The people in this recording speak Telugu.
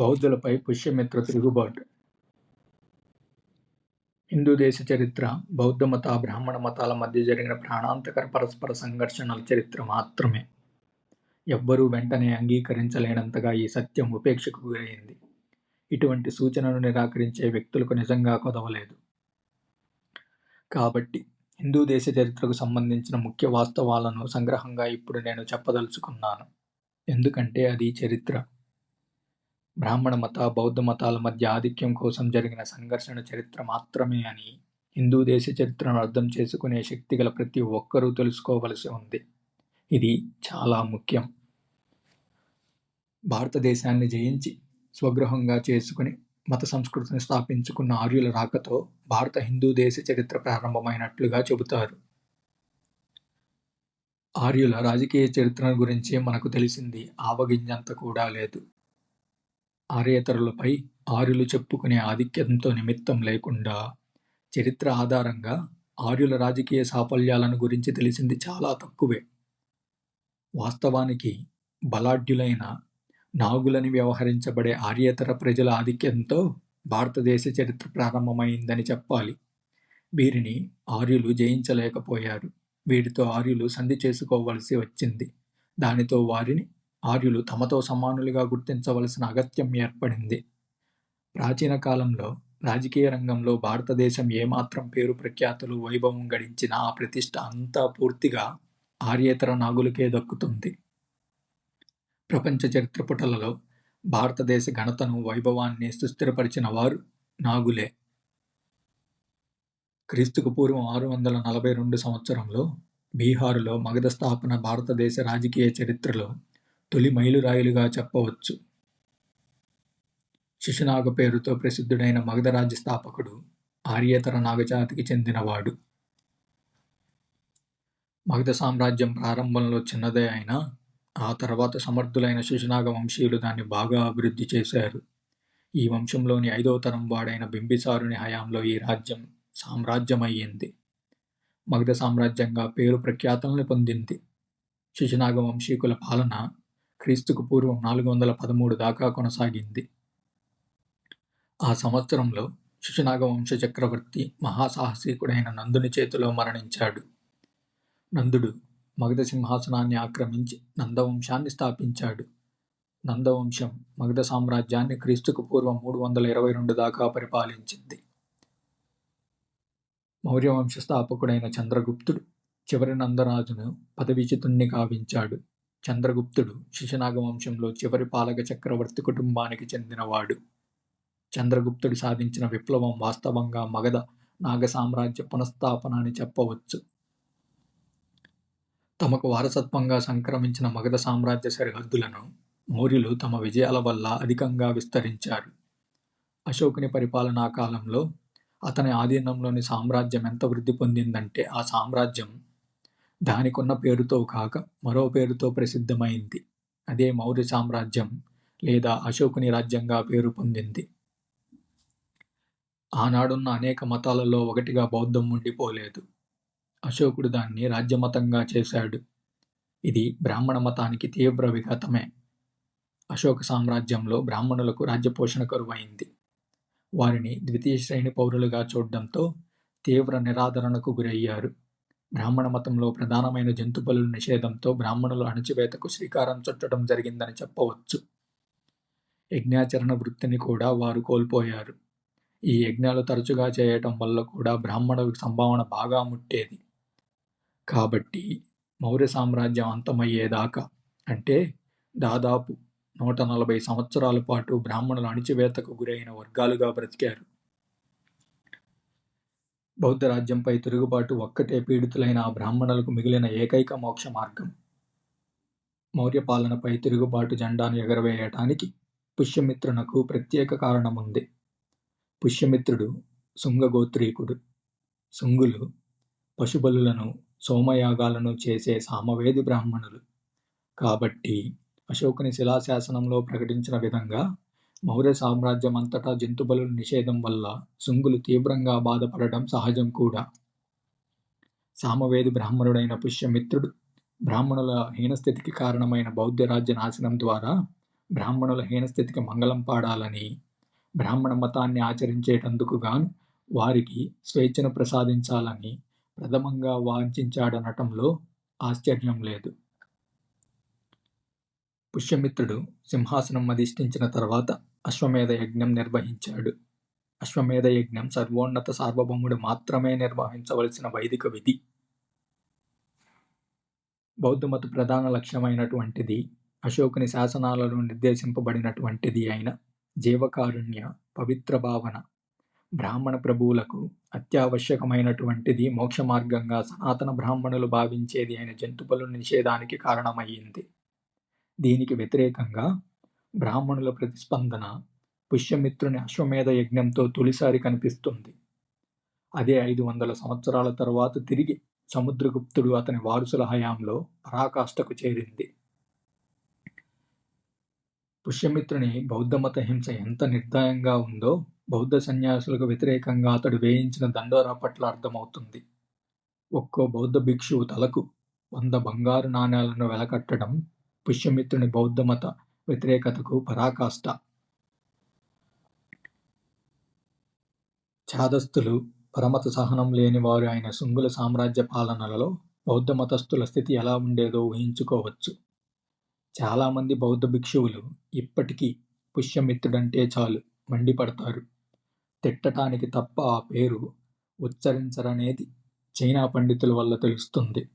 బౌద్ధులపై పుష్యమిత్ర తిరుగుబాటు. హిందూ దేశ చరిత్ర బౌద్ధ మత బ్రాహ్మణ మతాల మధ్య జరిగిన ప్రాణాంతకర పరస్పర సంఘర్షణల చరిత్ర మాత్రమే. ఎవ్వరూ వెంటనే అంగీకరించలేనంతగా ఈ సత్యం ఉపేక్షకు గురైంది. ఇటువంటి సూచనను నిరాకరించే వ్యక్తులకు నిజంగా కొదవలేదు. కాబట్టి హిందూ దేశ చరిత్రకు సంబంధించిన ముఖ్య వాస్తవాలను సంగ్రహంగా ఇప్పుడు నేను చెప్పదలుచుకున్నాను. ఎందుకంటే అది చరిత్ర. బ్రాహ్మణ మత బౌద్ధ మతాల మధ్య ఆధిక్యం కోసం జరిగిన సంఘర్షణ చరిత్ర మాత్రమే అని హిందూ దేశ చరిత్రను అర్థం చేసుకునే శక్తి గల ప్రతి ఒక్కరూ తెలుసుకోవలసి ఉంది. ఇది చాలా ముఖ్యం. భారతదేశాన్ని జయించి స్వగృహంగా చేసుకుని మత సంస్కృతిని స్థాపించుకున్న ఆర్యుల రాకతో భారత హిందూ దేశ చరిత్ర ప్రారంభమైనట్లుగా చెబుతారు. ఆర్యుల రాజకీయ చరిత్ర గురించి మనకు తెలిసింది ఆవగింజంత కూడా లేదు. ఆర్యేతరులపై ఆర్యులు చెప్పుకునే ఆధిక్యంతో నిమిత్తం లేకుండా చరిత్ర ఆధారంగా ఆర్యుల రాజకీయ సాఫల్యాలను గురించి తెలిసింది చాలా తక్కువే. వాస్తవానికి బలాఢ్యులైన నాగులని వ్యవహరించబడే ఆర్యేతర ప్రజల ఆధిక్యంతో భారతదేశ చరిత్ర ప్రారంభమైందని చెప్పాలి. వీరిని ఆర్యులు జయించలేకపోయారు. వీరితో ఆర్యులు సంధి చేసుకోవలసి వచ్చింది. దానితో వారిని ఆర్యులు తమతో సమానులుగా గుర్తించవలసిన అగత్యం ఏర్పడింది. ప్రాచీన కాలంలో రాజకీయ రంగంలో భారతదేశం ఏమాత్రం పేరు ప్రఖ్యాతులు వైభవం గడించిన ఆ ప్రతిష్ట అంతా పూర్తిగా ఆర్యేతర నాగులకే దక్కుతుంది. ప్రపంచ చరిత్ర పుటలలో భారతదేశ ఘనతను వైభవాన్ని సుస్థిరపరిచిన వారు నాగులే. క్రీస్తుకు పూర్వం ఆరు వందల నలభై రెండు సంవత్సరంలో బీహారులో మగధ స్థాపన భారతదేశ రాజకీయ చరిత్రలో తొలి మైలురాయిలుగా చెప్పవచ్చు. శిశునాగ పేరుతో ప్రసిద్ధుడైన మగధ రాజ్య స్థాపకుడు ఆర్యేతర నాగజాతికి చెందినవాడు. మగధ సామ్రాజ్యం ప్రారంభంలో చిన్నదే అయినా ఆ తర్వాత సమర్థులైన శిశునాగ వంశీయులు దాన్ని బాగా అభివృద్ధి చేశారు. ఈ వంశంలోని ఐదవ తరం వాడైన బింబిసారుని హయాంలో ఈ రాజ్యం సామ్రాజ్యం అయ్యింది మగధ సామ్రాజ్యంగా పేరు ప్రఖ్యాతలను పొందింది. శిశునాగ వంశీకుల పాలన క్రీస్తుకు పూర్వం నాలుగు వందల పదమూడు దాకా కొనసాగింది. ఆ సంవత్సరంలో శిశునాగ వంశ చక్రవర్తి మహాసాహసికుడైన నందుని చేతిలో మరణించాడు. నందుడు మగధ సింహాసనాన్ని ఆక్రమించి నందవంశాన్ని స్థాపించాడు. నందవంశం మగధ సామ్రాజ్యాన్ని క్రీస్తుకు పూర్వం మూడు వందల ఇరవై రెండు దాకా పరిపాలించింది. మౌర్యవంశ స్థాపకుడైన చంద్రగుప్తుడు చివరి నందరాజును పదవిచితుణ్ణి కావించాడు చంద్రగుప్తుడు శిశునాగ వంశంలో చివరి పాలక చక్రవర్తి కుటుంబానికి చెందినవాడు. చంద్రగుప్తుడు సాధించిన విప్లవం వాస్తవంగా మగధ నాగ సామ్రాజ్య పునఃస్థాపన అని చెప్పవచ్చు. తమకు వారసత్వంగా సంక్రమించిన మగధ సామ్రాజ్య సరిహద్దులను మౌర్యులు తమ విజయాల వల్ల అధికంగా విస్తరించారు. అశోకుని పరిపాలనా కాలంలో అతని ఆధీనంలోని సామ్రాజ్యం ఎంత వృద్ధి పొందిందంటే ఆ సామ్రాజ్యం దానికున్న పేరుతో కాక మరో పేరుతో ప్రసిద్ధమైంది. అదే మౌర్య సామ్రాజ్యం లేదా అశోకుని రాజ్యంగా పేరు పొందింది. ఆనాడున్న అనేక మతాలలో ఒకటిగా బౌద్ధం ఉండిపోలేదు. అశోకుడు దాన్ని రాజ్యమతంగా చేశాడు. ఇది బ్రాహ్మణ మతానికి తీవ్ర విఘాతమే. అశోక సామ్రాజ్యంలో బ్రాహ్మణులకు రాజ్యపోషణ కరువైంది. వారిని ద్వితీయ శ్రేణి పౌరులుగా చూడడంతో తీవ్ర నిరాదరణకు గురయ్యారు. బ్రాహ్మణ మతంలో ప్రధానమైన జంతు బలుల నిషేధంతో బ్రాహ్మణుల అణచివేతకు శ్రీకారం చుట్టడం జరిగిందని చెప్పవచ్చు. యజ్ఞాచరణ వృత్తిని కూడా వారు కోల్పోయారు. ఈ యజ్ఞాలు తరచుగా చేయటం వల్ల కూడా బ్రాహ్మణులకు సంభావన బాగా ముట్టేది. కాబట్టి మౌర్య సామ్రాజ్యం అంతమయ్యేదాకా అంటే దాదాపు నూట నలభై సంవత్సరాల పాటు బ్రాహ్మణుల అణిచివేతకు గురైన వర్గాలుగా బ్రతికారు. బౌద్ధ రాజ్యంపై తిరుగుబాటు ఒక్కటే పీడితులైన ఆ బ్రాహ్మణులకు మిగిలిన ఏకైక మోక్ష మార్గం. మౌర్య పాలనపై తిరుగుబాటు జెండాను ఎగరవేయటానికి పుష్యమిత్రునకు ప్రత్యేక కారణం ఉంది పుష్యమిత్రుడు శుంగగోత్రీకుడు. శుంగులు పశుబలులను సోమయాగాలను చేసే సామవేది బ్రాహ్మణులు. కాబట్టి అశోకుని శిలాశాసనంలో ప్రకటించిన విధంగా మౌర్య సామ్రాజ్యం అంతటా జంతుబలుల నిషేధం వల్ల శుంగులు తీవ్రంగా బాధపడడం సహజం కూడా. సామవేది బ్రాహ్మణుడైన పుష్యమిత్రుడు బ్రాహ్మణుల హీనస్థితికి కారణమైన బౌద్ధ రాజ్య నాశనం ద్వారా బ్రాహ్మణుల హీనస్థితికి మంగళం పాడాలని బ్రాహ్మణ మతాన్ని ఆచరించేటందుకు గాను వారికి స్వేచ్ఛను ప్రసాదించాలని ప్రథమంగా వాంఛించాడనటంలో ఆశ్చర్యం లేదు. పుష్యమిత్రుడు సింహాసనం అధిష్ఠించిన తర్వాత అశ్వమేధ యజ్ఞం నిర్వహించాడు. అశ్వమేధ యజ్ఞం సర్వోన్నత సార్వభౌముడు మాత్రమే నిర్వహించవలసిన వైదిక విధి. బౌద్ధమత ప్రధాన లక్ష్యమైనటువంటిది అశోకుని శాసనాలలో నిర్దేశింపబడినటువంటిది అయిన జీవకారుణ్య పవిత్ర భావన బ్రాహ్మణ ప్రభువులకు అత్యావశ్యకమైనటువంటిది మోక్ష మార్గంగా సనాతన బ్రాహ్మణులు భావించేది అయిన జంతువుల నిషేధానికి కారణమయ్యింది. దీనికి వ్యతిరేకంగా బ్రాహ్మణుల ప్రతిస్పందన పుష్యమిత్రుని అశ్వమేధ యజ్ఞంతో తొలిసారి కనిపిస్తుంది. అదే ఐదు వందల సంవత్సరాల తరువాత తిరిగి సముద్రగుప్తుడు అతని వారసుల హయాంలో పరాకాష్ఠకు చేరింది. పుష్యమిత్రుని బౌద్ధమత హింస ఎంత నిర్దయంగా ఉందో బౌద్ధ సన్యాసులకు వ్యతిరేకంగా అతడు వేయించిన దండోరా పట్ల అర్థమవుతుంది. ఒక్కో బౌద్ధ భిక్షువు తలకు వంద బంగారు నాణేలను వెలకట్టడం పుష్యమిత్రుని బౌద్ధమత వ్యతిరేకతకు పరాకాష్ట. ఛాదస్తులు పరమత సహనం లేని వారు అయిన శుంగుల సామ్రాజ్య పాలనలలో బౌద్ధ మతస్థుల స్థితి ఎలా ఉండేదో ఊహించుకోవచ్చు. చాలామంది బౌద్ధ భిక్షువులు ఇప్పటికీ పుష్యమిత్రుడంటే చాలు మండిపడతారు. తిట్టటానికి తప్ప ఆ పేరు ఉచ్చరించరనేది చైనా పండితుల వల్ల తెలుస్తుంది.